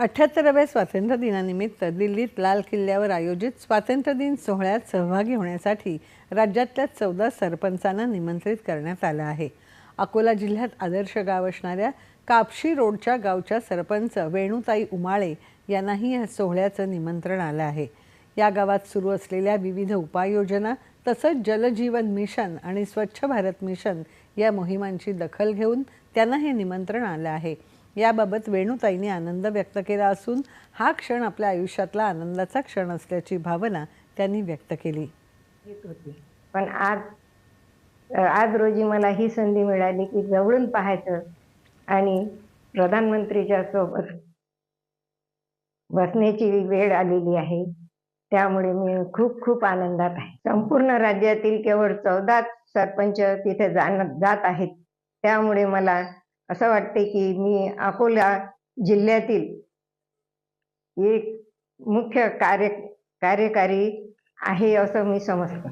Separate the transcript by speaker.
Speaker 1: अठ्ठ्याहत्तराव्या स्वातंत्र्य दिनानिमित्त दिल्लीत लाल किल्ल्यावर आयोजित स्वातंत्र्य दिन सोहळ्यात सहभागी होण्यासाठी राज्यातल्या चौदा सरपंचांना निमंत्रित करण्यात आलं आहे. अकोला जिल्ह्यात आदर्श गाव असणाऱ्या कापशी रोडच्या गावच्या सरपंच वेणुताई उमाळे यांनाही या सोहळ्याचं निमंत्रण आलं आहे. या गावात सुरू असलेल्या विविध उपाययोजना तसंच जलजीवन मिशन आणि स्वच्छ भारत मिशन या मोहिमांची दखल घेऊन त्यांना हे निमंत्रण आलं आहे. याबाबत वेणुताईंनी आनंद व्यक्त केला असून हा क्षण आपल्या आयुष्यातला आनंदाचा क्षण असल्याची भावना त्यांनी व्यक्त केली.
Speaker 2: होती. पण आज आज रोजी मला ही संधी मिळाली की जवळून पाहायचं आणि प्रधानमंत्रीच्या सोबत बसण्याची वेळ आलेली आहे. त्यामुळे मी खूप खूप आनंदात आहे. संपूर्ण राज्यातील केवळ चौदा सरपंच तिथे जाण जात आहेत. त्यामुळे मला असं वाटते की मी अकोला जिल्ह्यातील एक मुख्य कार्य कार्यकारी आहे असं मी समजतो.